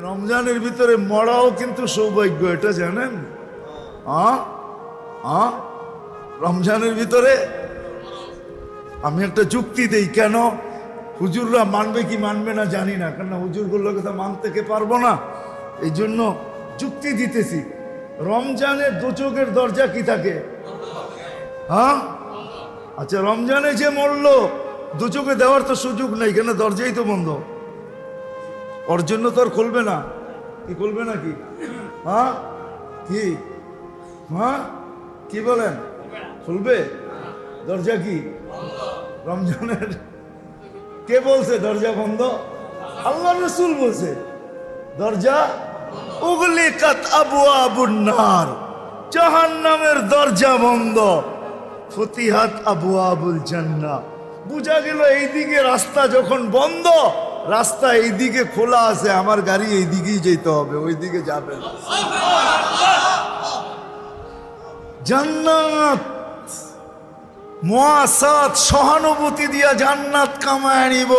রমজানের ভিতরে মরাও কিন্তু সৌভাগ্য, এটা জানেন? রমজানের ভিতরে আমি একটা যুক্তি দেই, কেন? হুজুররা মানবে কি মানবে না জানি না কেন হুজুরগুলোকে তো মানতে পারব না? এই জন্য যুক্তি দিতেছি রমজানের দুচোখের দরজা কি থাকে? হ্যাঁ আচ্ছা রমজানে যে মরলো, দুচোখে দেওয়ার তো সুযোগ নেই কেন দরজাই তো বন্ধ। ওর জন্য তো আর খুলবে না। কি খুলবে না কি হ্যাঁ? কি? হ্যাঁ? কি বলেন? খুলবে? দরজা কি? রমজানের কে বলছে দরজা বন্ধ? আল্লাহ রসুল বলছে, দরজা উগলি কাত আবু আবুন্নার জাহান্নামের দরজা বন্ধ, ফতিহাত আবু আবুল জান্না বুঝা গেল এইদিকে রাস্তা যখন বন্ধ রাস্তা এইদিকে খোলা আছে, আমার গাড়ি এইদিকেই যেতে হবে, ওইদিকে যাবে না জান্নাত মহাসাত সহানুভূতি দিয়া জান্নাত কামায় নিব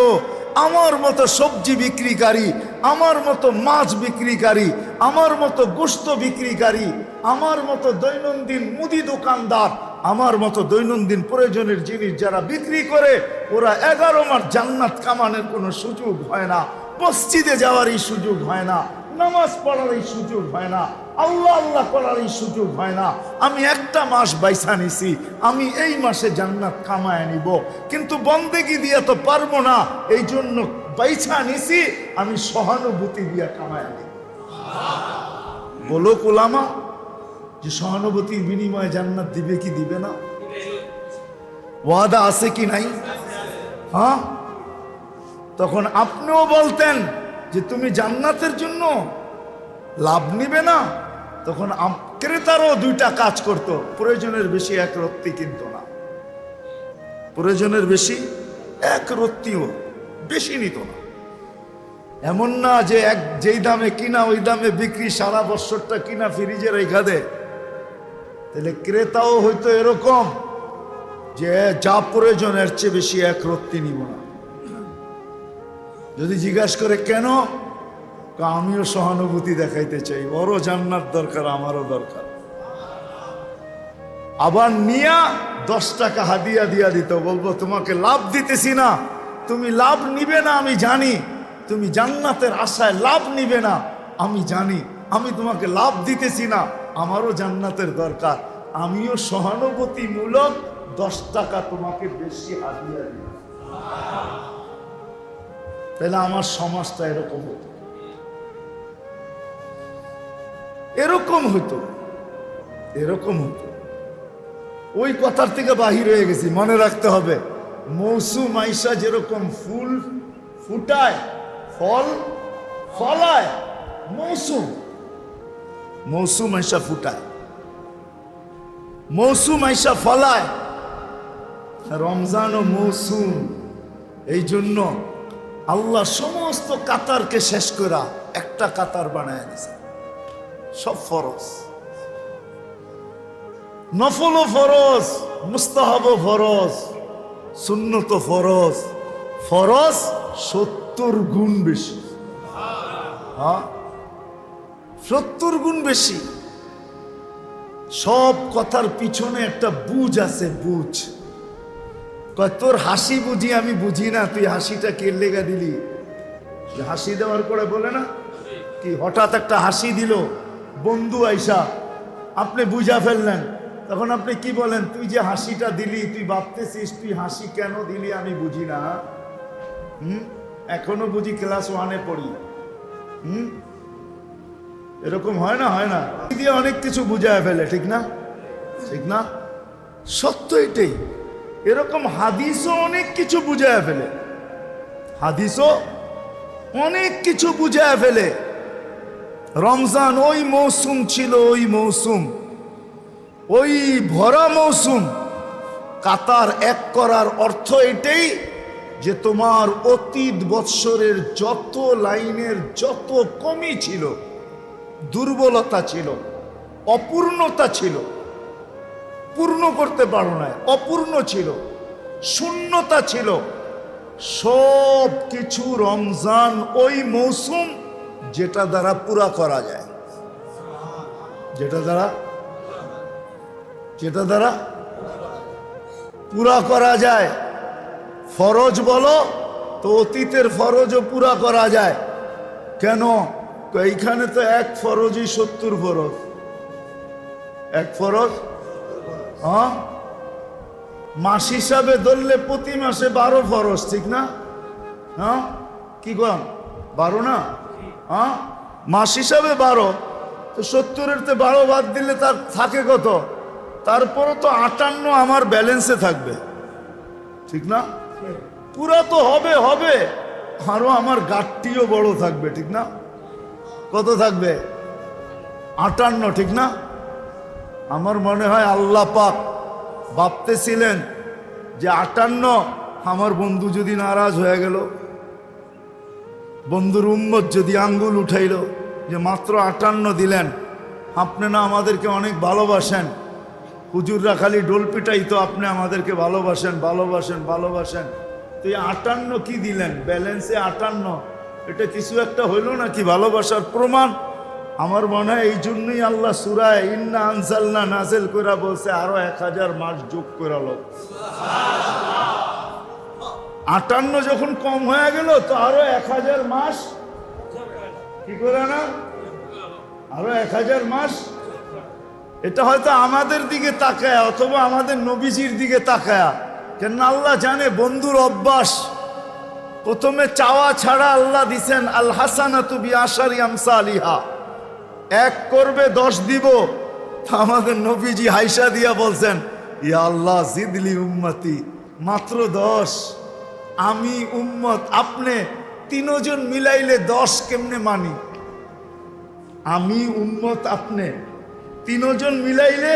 আমার মতো সবজি বিক্রিকারী, আমার মতো মাছ বিক্রিকারী, আমার মতো গোস্ত বিক্রিকারী, আমার মতো দৈনন্দিন মুদি দোকানদার আমার মতো দৈনন্দিন প্রয়োজনের জিনিস যারা বিক্রি করে, ওরা এগারো মাস জান্নাত কামানোর কোনো সুযোগ হয় না। মসজিদে যাওয়ার এই সুযোগ হয় না। নামাজ পড়ার এই সুযোগ হয় না। আল্লাহ আল্লাহ করার এই সুযোগ হয় না। আমি একটা মাস বাইসা নিছি, আমি এই মাসে জান্নাত কামায় নিব। কিন্তু বন্দেগি দিয়ে তো পারব না। এই জন্য বাইসা নিছি, আমি সহানুভূতি দিয়ে কামায় নিব। বলো কোলামা যে সহানুভূতির বিনিময়ে জান্নাত দিবে কি দিবে না? ওয়াদা আছে কি নাই? হ্যাঁ? তখন আপনিও বলতেন যে তুমি জান্নাতের জন্য লাভ নিবে না। তখন ক্রেতারও দুইটা কাজ করত, প্রয়োজনের বেশি এক রত্তি কিনতো না। প্রয়োজনের বেশি এক রত্তিও বেশি নিত না। এমন না যে এক যেই দামে কিনা, ওই দামে বিক্রি সারা বছরটা কিনা ফ্রিজে রেখা দেয়। তাহলে ক্রেতাও হয়তো এরকম যে যা প্রয়োজন এর চেয়ে বেশি এক রত্তি নিব না। যদি জিজ্ঞাসা করে কেন? আমিও সহানুভূতি দেখাইতে চাই। বড় জান্নাত দরকার, আমারও দরকার। আবার নিয়া দশ টাকা হাদিয়া দিয়া দিত, বলব তোমাকে লাভ দিতেছি না। তুমি লাভ নিবে না, আমি জানি। তুমি জান্নাতের আশায় লাভ নিবে না, আমি জানি। আমি তোমাকে লাভ দিতেছি না। আমারও জান্নাতের দরকার। আমিও সহানুভূতিমূলক দশ টাকা তোমাকে বেশি হাদিয়া দিই। তাহলে আমার সমাজটা এরকম হতো। এরকম হতো। এরকম হতো। ওই কথার থেকে বাহির হয়ে গেছি, মনে রাখতে হবে। মৌসুম আইসা যেরকম ফুল ফুটায়, ফল ফলায়, মৌসুম। মৌসুম আইসা ফুটায়। মৌসুম আইসা ফলায়। রমজান ও মৌসুম। এই জন্য আল্লাহ সমস্ত কাতারকে শেষ করা একটা কাতার বানায় দিছে। সব ফরজ। নফল ফরজ মুস্তাহাব ফরজ সুন্নত ফরজ। ফরজ সত্তর গুণ বেশি। হ্যাঁ? সত্তর গুণ বেশি। সব কথার পিছনে একটা বুঝ আছে, বুঝ। তোর হাসি বুঝি, আমি বুঝি না, তুই হাসিটা কে লেগা দিলি? হাসি দেওয়ার পরে বলে না, কি হঠাৎ একটা হাসি দিল, বন্ধু আইসা, আপনি বুঝা ফেললেন। তখন আপনি কি বলেন, তুই যে হাসিটা দিলি, তুই ভাবতেছিস, তুই হাসি কেন দিলি, আমি বুঝি না। হুম? এখনও বুঝি ক্লাস ওয়ানে পড়ি। হুম? এরকম হয় না হয় না। দিয়ে অনেক কিছু বুঝায় ফেলে, ঠিক না? ঠিক না? সত্য এটাই। এরকম হাদিসও অনেক কিছু বুঝায় ফেলে। হাদিসও অনেক কিছু বুঝায় ফেলে। রমজান ওই মৌসুম ছিল, ওই মৌসুম। ওই ভরা মৌসুম। কাতার এক করার অর্থ এটাই যে তোমার অতীত বৎসরের যত লাইনের যত কমি ছিল দুর্বলতা ছিল, অপূর্ণতা ছিল, পূর্ণ করতে পারো না, অপূর্ণ ছিল, শূন্যতা ছিল। সব কিছু রমজান ওই মৌসুম যেটা দ্বারা পুরা করা যায়। যেটা দ্বারা? যেটা দ্বারা? পুরা করা যায়। ফরজ বলো তো অতীতের ফরজও পুরা করা যায়। কেন? এইখানে তো এক ফরজই সত্তর ফরজ। এক ফরজ? হ্যাঁ? মাস হিসাবে ধরলে প্রতি মাসে বারো ফরজ, ঠিক না? হ্যাঁ? কি কম? বারো না? হ্যাঁ? মাস হিসাবে বারো। তো সত্তরের তে বারো বাদ দিলে তার থাকে কত? তারপরে তো আটান্ন আমার ব্যালেন্সে থাকবে। ঠিক না? পুরা তো হবে হবে। আরও আমার গাঠটিও বড় থাকবে, ঠিক না? কত থাকবে? আটান্ন, ঠিক না? আমার মনে হয় আল্লাহ পাক ভাবতেছিলেন যে আটান্ন আমার বন্ধু যদি নারাজ হয়ে গেল, বন্ধুর উম্মত যদি আঙ্গুল উঠাইল যে মাত্র আটান্ন দিলেন, আপনি না আমাদেরকে অনেক ভালোবাসেন? হুজুররা খালি ডোল পিটাই তো আপনি আমাদেরকে ভালোবাসেন ভালোবাসেন ভালোবাসেন। তো এই আটান্ন কি দিলেন? ব্যালেন্সে আটান্ন। এটা কিছু একটা হইল নাকি ভালোবাসার প্রমাণ? আমার মনে হয় এই জন্যই আল্লাহ সুরায় ইন্না আনসাল্লা নাজেল কইরা বলছে, আরও এক হাজার মাস যোগ করালো আটান্ন যখন কম হয়ে গেল, তো আরও এক হাজার মাস। কি করে না? আরও এক হাজার মাস। এটা হয়তো আমাদের দিকে তাকায়, অথবা আমাদের নবীজির দিকে তাকায়া। কেন আল্লাহ জানে বন্ধুর অভ্যাস। প্রথমে চাওয়া ছাড়া আল্লাহ দিছেন, আল হাসানা তুবি আশারি আমসা আলিহা এক করবে, দশ দিব। আমাদের নবীজি হাইসা দিয়া বলছেন, ইয়া আল্লাহ জিদলি উম্মতি, মাত্র দশ। আমি উম্মত, আপনি তিনজন মিলাইলে দশ কেমনে মানি? আমি উম্মত, আপনি তিনজন মিলাইলে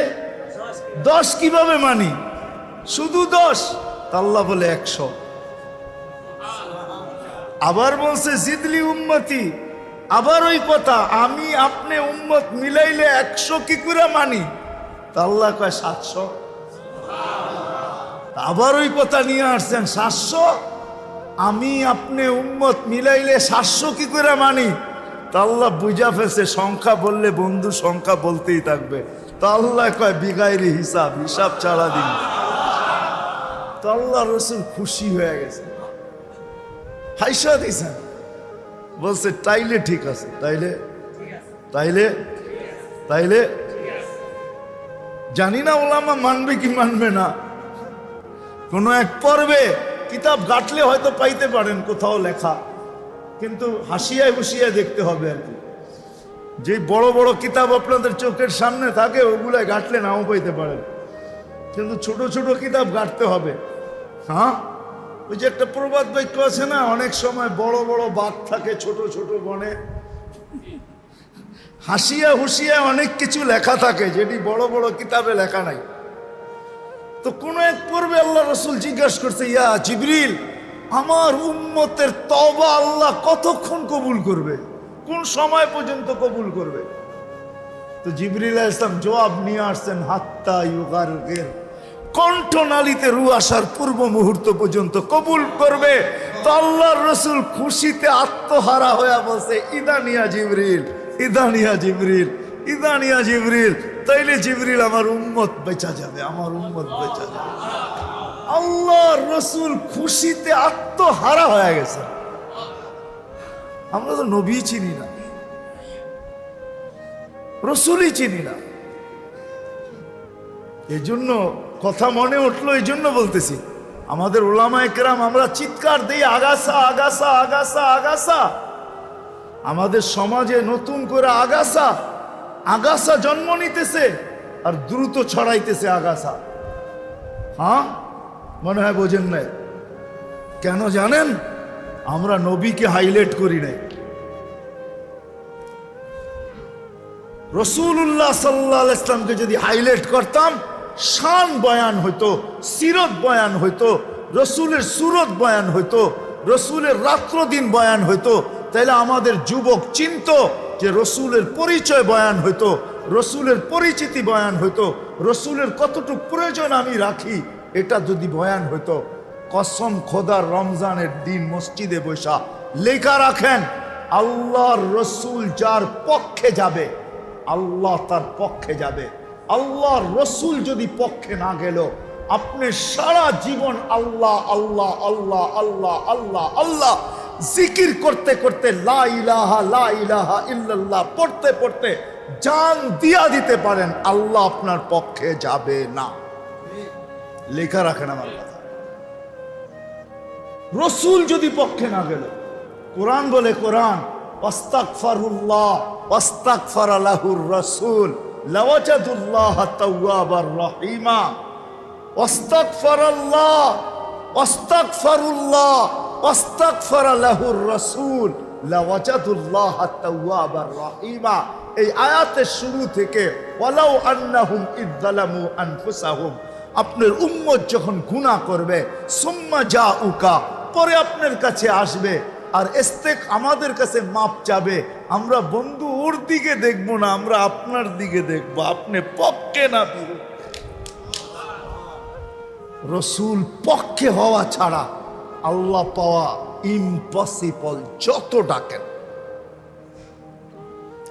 দশ কীভাবে মানি? শুধু দশ? আল্লাহ বলে একশো। আবার বলছে, জিদলি উম্মতি। আবার ওই কথা, আমি আপনি উম্মত মিলাইলে একশো কি করে মানি? তা আল্লাহ কয়, সাতশো। আবার ওই কথা নিয়ে আসছেন, সাতশো? আমি আপনি উম্মত মিলাইলে সাতশো কি করে মানি? তা আল্লাহ বুঝা ফেলছে, সংখ্যা বললে বন্ধু সংখ্যা বলতেই থাকবে। তা আল্লাহ কয়, বিগাইরি হিসাব হিসাব ছাড়া দিন। তো আল্লাহ রসুল খুশি হয়ে গেছে। হাইসা দিছেন বলছে, তাইলে ঠিক আছে। তাইলে? তাইলে? তাইলে? জানি না ওলামা মানবে কি মানবে না। কোনো এক পর্বে কিতাব গাটলে হয়তো পাইতে পারেন কোথাও লেখা, কিন্তু হাসিয়ায় হুসিয়ায় দেখতে হবে আর কি। যে বড় বড় কিতাব আপনাদের চোখের সামনে থাকে ওগুলো গাটলে নাও পাইতে পারেন। কিন্তু ছোট ছোট কিতাব গাটতে হবে। হ্যাঁ? ওই যে একটা প্রবাদ বাক্য আছে না, অনেক সময় বড় বড় বাঘ থাকে ছোট ছোট বনে। হাসিয়া হুসিয়া অনেক কিছু লেখা থাকে, যেটি বড় বড় কিতাবে লেখা নাই। তো কোন এক পর্বে আল্লাহ রসুল জিজ্ঞাসা করছে, ইয়া জিবরিল, আমার উম্মতের তবা আল্লাহ কতক্ষণ কবুল করবে? কোন সময় পর্যন্ত কবুল করবে? তো জিবরিল ইসলাম জবাব নিয়ে আসছেন, হাত্তা ইউগার কণ্ঠনালীতে রু আসার পূর্ব মুহূর্ত পর্যন্ত কবুল করবে। তো আল্লাহর রসুল খুশিতে আত্মহারা হয়ে বলছে ইদানিয়া জিবরিল ইদানিয়া জিবরিল ইদানিয়া জিবরিল, তাইলে জিবরিল আমার উম্মত বেচা যাবে, আমার উম্মত বেচা যাবে। আল্লাহর রসুল খুশিতে আত্মহারা হয়ে গেছে। আমরা তো নবী চিনি না, রসুলই চিনি না। এই জন্য কথা মনে উঠল এই জন্য বলতেছি। আমাদের ওলামা একরাম আমরা চিৎকার দিই আগাসা আগাসা আগাসা আগাসা আমাদের সমাজে নতুন করে আগাসা আগাসা জন্ম নিতেছে আর দ্রুত ছড়াইতেছে আগাসা হ্যাঁ? মনে হয় বোঝেন নাই। কেন জানেন? আমরা নবীকে হাইলাইট করি নাই। রসুল্লাহ সাল্লাহ ইসলামকে যদি হাইলাইট করতাম শান বয়ান হইতো, সিরত বয়ান হইতো, রসুলের সুরত বয়ান হইতো, রসুলের রাত্র দিন বয়ান হইতো। তাইলে আমাদের যুবক চিন্ত যে রসুলের পরিচয় বয়ান হইতো, রসুলের পরিচিতি বয়ান হইতো, রসুলের কতটুকু প্রয়োজন আমি রাখি, এটা যদি বয়ান হইতো। কসম খোদার রমজানের দিন মসজিদে বৈশা লেখা রাখেন, আল্লাহর রসুল যার পক্ষে যাবে, আল্লাহ তার পক্ষে যাবে। আল্লাহর রসুল যদি পক্ষে না গেল, আপনি সারা জীবন আল্লাহ আল্লাহ আল্লাহ আল্লাহ আল্লাহ আল্লাহ জিকির করতে করতে লা পড়তে পড়তে জান দিয়া দিতে পারেন, আল্লাহ আপনার পক্ষে যাবে না। লেখা রাখেন আমার কথা। রসুল যদি পক্ষে না গেল, কোরআন বলে কোরআন, ওয়াস্তাগফারুল্লাহ ওয়াস্তাগফার লাহুর রাসূল। লাওয়াজাদুল্লাহ তাওয়াবার রহিমা, ওয়াস্তাগফারাল্লাহ, ওয়াস্তাগফারুল্লাহ ওয়াস্তাগফার লাহুর রাসূল, লাওয়াজাদুল্লাহ তাওয়াবার রহিমা। এই আয়াতের শুরু থেকে, ওয়ালাউ আন্নাহুম ইযলামু আনফুসাহুম, আপনার উম্মত যখন গুনাহ করবে, সুম্মা জাউকা, পরে আপনার কাছে আসবে আর এস্তেক আমাদের কাছে মাপ চাবে। আমরা বন্ধু ওর দিকে দেখব না, আমরা আপনার দিকে দেখব। আপনি পক্ষে না রসুল পক্ষে হওয়া ছাড়া আল্লাহ পাওয়া ইম্পসিবল যত ডাকেন।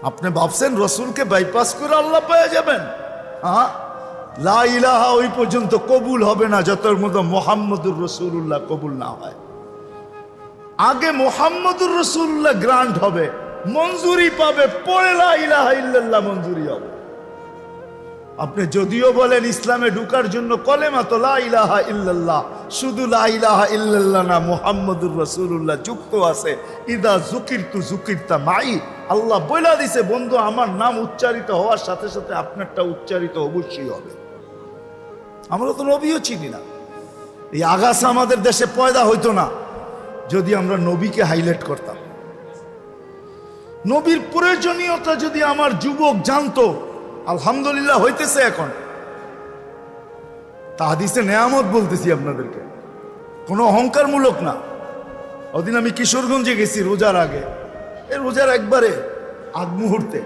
আপনি ভাবছেন রসুলকে বাইপাস করে আল্লাহ পেয়ে যাবেন? লা ইলাহা ওই পর্যন্ত কবুল হবে না, যতর মতো মোহাম্মদুর রসুল্লাহ কবুল না হয়। আগে মোহাম্মদুর রসুল্লাহ গ্রান্ট হবে, মঞ্জুরি পাবে, পরে ইল্লাল্লাহ মঞ্জুরি হবে। আপনি যদিও বলেন ইসলামে ঢুকার জন্য কলেমা তো লা ইলাহা ইল্লাল্লাহ, শুধু লা ইলাহা ইল্লাল্লাহ না, মুহাম্মদুর রাসূলুল্লাহ যুক্ত আছে। ইদা জুকির তু জুকিরতা মাই, আল্লাহ বইলা দিছে, বন্ধু, আমার নাম উচ্চারিত হওয়ার সাথে সাথে আপনারটা উচ্চারিত অবশ্যই হবে। আমরা তো নবীও চিনি না। এই আগাছা আমাদের দেশে পয়দা হইতো না। যদি আমরা নবীকে হাইলাইট করতাম। নবীর প্রয়োজনীয়তা যদি আমার যুবক জানতো, আলহামদুলিল্লাহ হইতেছে এখন। তা তাহাদিসে নেয়ামত বলতেছি আপনাদেরকে। কোনো অহংকারমূলক না। ওদিন আমি কিশোরগঞ্জে গেছি রোজার আগে। এই রোজার একবারে আগ মুহূর্তে।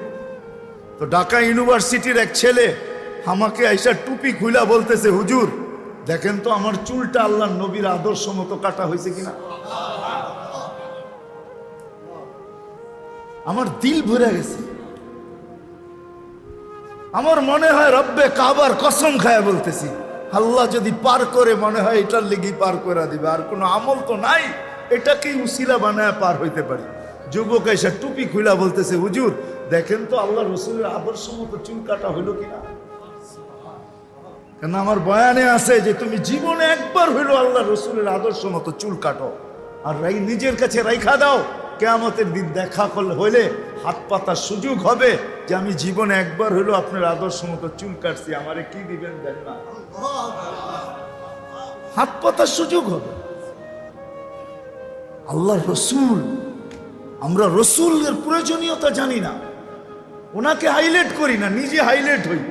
তো ঢাকা ইউনিভার্সিটির এক ছেলে আমাকে আইসা টুপি খুইলা বলতেছে, হুজুর দেখেন তো আমার চুলটা আল্লাহ নবীর আদর্শ মতো কাটা হয়েছে কিনা? আমার দিল ভরে গেছে। আমার মনে হয় রব্বে কাবার কসম খায় বলতেছি, আল্লাহ যদি পার করে মনে হয় এটার লেগে পার করে দিবে। আর কোনো আমল তো নাই, এটাকেই উসিলা বানায় পার হইতে পারি। যুবক এসে টুপি খুলা বলতেছে, হুজুর, দেখেন তো আল্লাহ রসুলের আদর্শ মতো চুল কাটা হইল কিনা? কেন আমার বয়ানে আছে যে তুমি জীবনে একবার হইল আল্লাহ রসুলের আদর্শ মতো চুল কাটো। আর রাই নিজের কাছে রাইখা দাও, কেয়ামতের দিন দেখা করলে হইলে হাত পাতার সুযোগ হবে যে আমি জীবনে একবার হইল আপনার আদর্শ মতো চুল কাটছি, আমারে কি দিবেন দেন না। হাত পাতার সুযোগ হবে। আল্লাহ রসুল, আমরা রসুলের প্রয়োজনীয়তা জানি না। ওনাকে হাইলাইট করি না, নিজে হাইলাইট হই।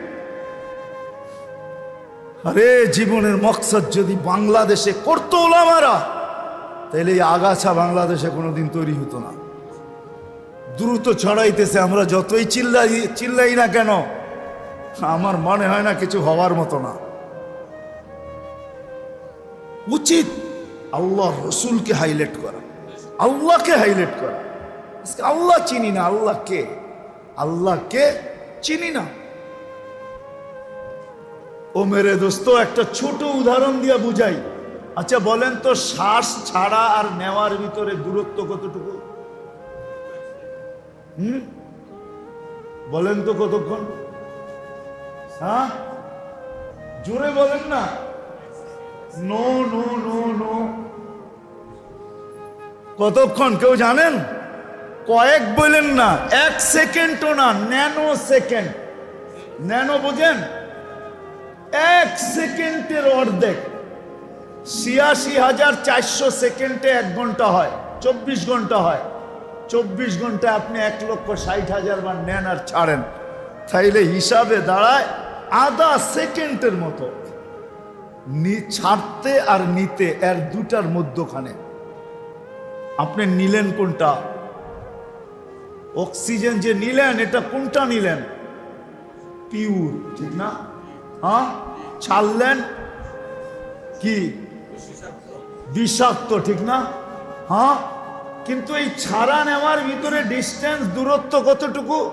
আরে, জীবনের মকসদ যদি বাংলাদেশে করতো ওলামারা তাহলে এই আগাছা বাংলাদেশে কোনোদিন তৈরি হতো না। দ্রুত ছড়াইতেছে, আমরা যতই চিল্লাই চিল্লাই না কেন, আমার মনে হয় না কিছু হওয়ার মতো না। উচিত আল্লাহ রসুলকে হাইলাইট করা, আল্লাহকে হাইলাইট করা। আল্লাহ চিনি না, আল্লাহ কে? আল্লাহ কে? চিনি না। ও মেরে দোস্ত, একটা ছোট উদাহরণ দিয়া বুঝাই। আচ্ছা বলেন তো, শ্বাস ছাড়া আর নেওয়ার ভিতরে দূরত্ব কতটুকু? হুম? বলেন তো কতক্ষণ? হ্যাঁ? জোরে বলেন না। No no no no. কতক্ষণ, কেউ জানেন? কয়েক বলেন না, এক সেকেন্ডও না, ন্যানো সেকেন্ড। ন্যানো বোঝেন? এক সেকেন্ডের অর্ধেক। ছিয়াশি হাজার চারশো সেকেন্ডে এক ঘণ্টা হয়, চব্বিশ ঘণ্টা হয়। চব্বিশ ঘণ্টা আপনি এক লক্ষ ষাট হাজার বার নেন আর ছাড়েন। তাইলে হিসাবে দাঁড়ায় আধা সেকেন্ডের মতো। ছাড়তে আর নিতে এর দুটার মধ্যখানে। আপনি নিলেন কোনটা? অক্সিজেন যে নিলেন, এটা কোনটা নিলেন? পিউর, ঠিক না? হ্যাঁ? ছাড়লেন? কি? বিষাক্ত, ঠিক না? হ্যাঁ? কিন্তু এই ছাড়া নেওয়ার ভিতরে ডিস্টেন্স দূরত্ব কতটুকু?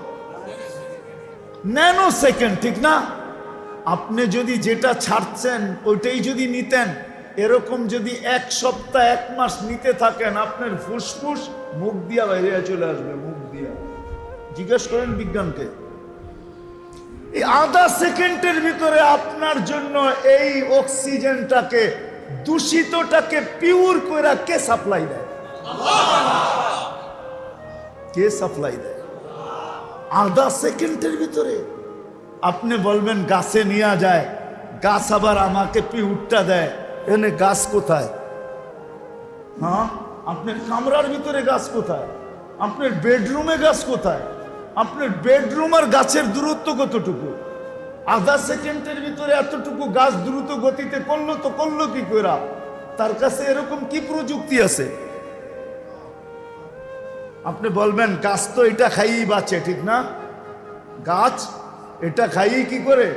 ন্যানো সেকেন্ড ঠিক না? আপনি যদি যেটা ছাড়ছেন, ওইটাই যদি নিতেন, এরকম যদি এক সপ্তাহ, এক মাস নিতে থাকেন, আপনার ফুসফুস মুখ দিয়া বাইরে চলে আসবে, মুখ দিয়া। জিজ্ঞেস করেন বিজ্ঞানকে। এই আধা সেকেন্ডের ভিতরে আপনার জন্য এই অক্সিজেনটাকে, দূষিতটাকে পিওর করে কে সাপ্লাই দেয়? কে সাপ্লাই দেয়? আধা সেকেন্ডের ভিতরে। আপনি বলবেন, গাছে নিয়ে যায়, গাছ আবার আমাকে পিউরটা দেয়। এনে গাছ কোথায়? হ্যাঁ? আপনার কামরার ভিতরে গাছ কোথায়? আপনার বেডরুমে গাছ কোথায়? আপনার বেডরুম আর গাছের দূরত্ব কতটুকু? আধা সেকেন্ডের ভিতরে এতটুকু গাছ দ্রুত গতিতে করল তো করল কি কইরা? তার কাছে এরকম কি প্রযুক্তি আছে? আপনি বলবেন, গাছ তো এটা খাইয়েই বাঁচে ঠিক না? গাছ এটা খাইয়েই কি করে?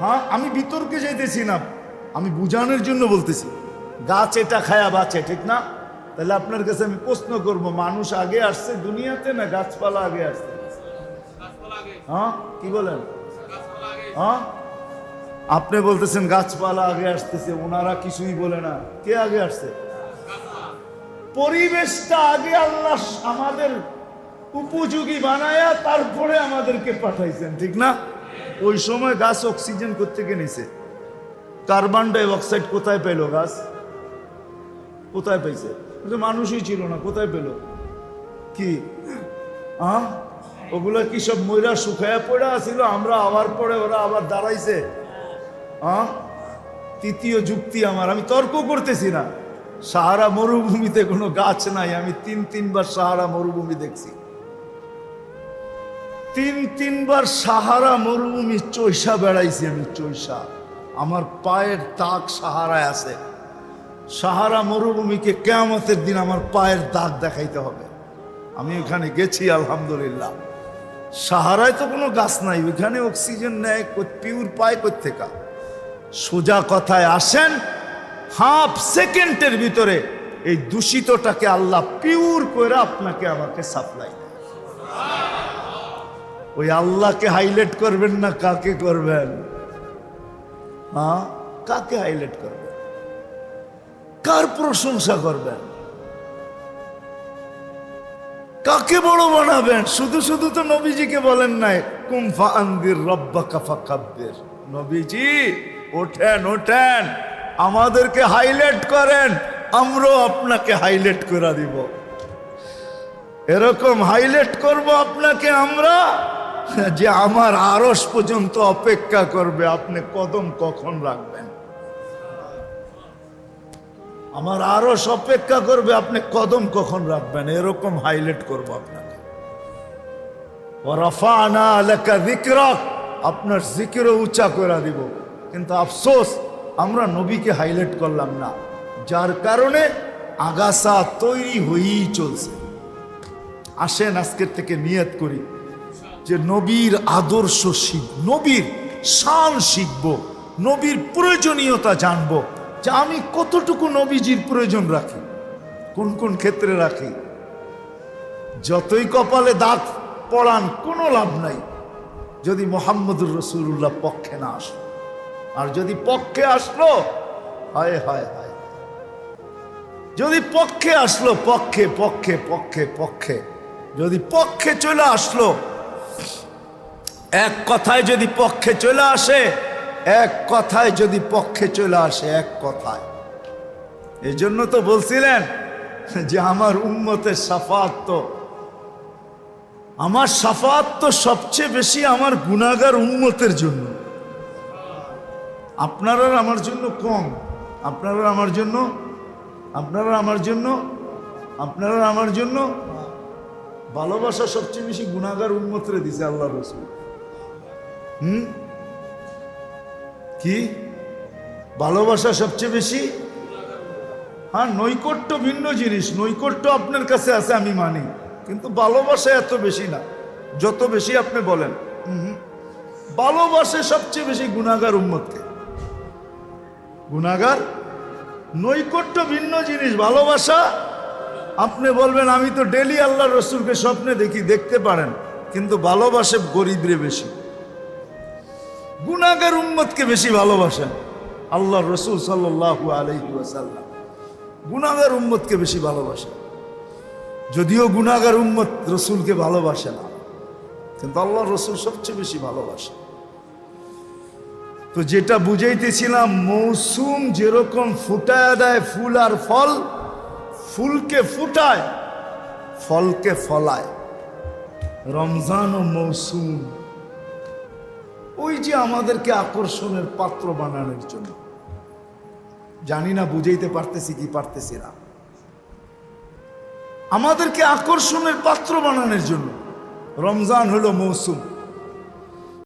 হ্যাঁ আমি বিতর্কে যাইতেছি না, আমি বুঝানোর জন্য বলতেছি। গাছ এটা খায়া বাঁচে, ঠিক না? তাহলে আপনার কাছে আমি প্রশ্ন করব, মানুষ আগে আসছে দুনিয়াতে না গাছপালা আগে আসছে? হ্যাঁ? কি বলেন? হ্যাঁ? আপনি বলতেছেন গাছপালা আগে আসতেছে, ওনারা কিছুই বলে না। কে আগে আসছে? পরিবেশটা আগে আল্লাহ আমাদের উপযোগী বানায়া তারপরে আমাদেরকে পাঠাইছেন, ঠিক না? ওই সময় গাছ অক্সিজেন কোথেকে নিছে। কার্বন ডাই অক্সাইড কোথায় পেল গাছ? কোথায় পাইছে ও মানুষই ছিল না, কোথায় পেল? কি? হ্যাঁ? ওগুলো কি সব ময়রা শুকায়া পড়া ছিল আমরা আবার পরে ওরা আবার দাঁড়াইছে। হ্যাঁ তৃতীয় যুক্তি আমার। আমি তর্ক করতেছি না। সাহারা মরুভূমিতে কোনো গাছ নাই। আমি তিন তিনবার সাহারা মরুভূমি দেখছি। তিন তিনবার সাহারা মরুভূমি চৈসা বেড়াইছি আমি চৈসা আমার পায়ের দাগ সাহারায় আছে। সাহারা মরুভূমিকে কেয়ামতের দিন আমার পায়ের দাগ দেখাইতে হবে। আমি ওখানে গেছি, আলহামদুলিল্লাহ। সাহারায় তো কোনো গাছ নাই, ওইখানে অক্সিজেন নেয় পিউর পায় কোথেকা সোজা কথায় আসেন, হাফ সেকেন্ডের ভিতরে এই দূষিতটাকে আল্লাহ পিউর করে আপনাকে আমাকে সাপ্লাই ওই আল্লাহকে হাইলাইট করবেন না কাকে করবেন? হ্যাঁ কাকে হাইলাইট করবেন? কার প্রশংসা করবেন? কাকে বড় বানাবেন? শুধু শুধু তো নবীজিকে বলেন নাই। কুমফা আন্দির রব্বা কাফা কাব্যের নবীজি, ওঠেন ওঠেন। আমাদেরকে হাইলাইট করেন, আমরাও আপনাকে হাইলাইট করে দিব। এরকম হাইলাইট করব আপনাকে আমরা, যে আমার আরস পর্যন্ত অপেক্ষা করবে। আপনি কদম কখন রাখবেন? আমার আরও অপেক্ষা করবে, আপনি কদম কখন রাখবেন? এরকম হাইলাইট করব আপনাকে। আপনার জিকিরও উঁচা করে দিব। কিন্তু আফসোস, আমরা নবীকে হাইলাইট করলাম না। যার কারণে আগাছা তৈরি হয়েই চলছে। আসেন আজকের থেকে নিয়ত করি যে নবীর আদর্শ শিখ, নবীর শান শিখব, নবীর প্রয়োজনীয়তা জানব। যে আমি কতটুকু নবীজির প্রয়োজন রাখি, কোন কোন ক্ষেত্রে রাখি, যতই কপালে দাঁত পড়ান, কোনো লাভ নাই। যদি মোহাম্মদুর রসুল্লাহ পক্ষে না আসলো আর যদি পক্ষে আসলো হায় হায় হায়। যদি পক্ষে আসলো, পক্ষে পক্ষে পক্ষে পক্ষে। যদি পক্ষে চলে আসলো, এক কথায় যদি পক্ষে চলে আসে এক কথায় যদি পক্ষে চলে আসে, এক কথায়। এই জন্য তো বলছিলেন যে আমার উন্মতের সাফাত তো। আমার সাফাত তো সবচেয়ে বেশি আমার গুণাগার উন্মতের জন্য। আপনারা আমার জন্য কম। আপনারা আমার জন্য, আপনারা আমার জন্য, আপনারা আমার জন্য। ভালোবাসা সবচেয়ে বেশি গুণাগার উন্মতরে দিছে আল্লাহ রসুল। হুম? কি? ভালোবাসা সবচেয়ে বেশি? হ্যাঁ নৈকট্য ভিন্ন জিনিস। নৈকট্য আপনার কাছে আছে, আমি মানি। কিন্তু ভালোবাসা এত বেশি না। যত বেশি আপনি বলেন। ভালোবাসে সবচেয়ে বেশি গুণাগার উন্মতকে গুণাগার? নৈকট্য ভিন্ন জিনিস। ভালোবাসা? আপনি বলবেন, আমি তো ডেলি আল্লাহ রসুলকে স্বপ্নে দেখি, দেখতে পারেন। কিন্তু ভালোবাসে গরিবরে বেশি। গুনাগার উম্মতকে বেশি ভালোবাসেন আল্লাহ রসুল সাল্লাহ আলহি গুনাগার উম্মতকে বেশি ভালোবাসেন। যদিও গুনাগার উম্মত রসুলকে ভালোবাসে না, কিন্তু আল্লাহ রসুল সবচেয়ে বেশি ভালোবাসে। তো যেটা বুঝাইতেছিলাম, মৌসুম যেরকম ফুটায় দেয় ফুল আর ফল, ফুলকে ফুটায়, ফলকে ফলায়। রমজান ও মৌসুম ওই যে আমাদেরকে আকর্ষণের পাত্র বানানোর জন্য। জানি না, বুঝাইতে পারতেছি কি পারতেছি না। আমাদেরকে আকর্ষণের পাত্র বানানোর জন্য। রমজান হলো মৌসুম।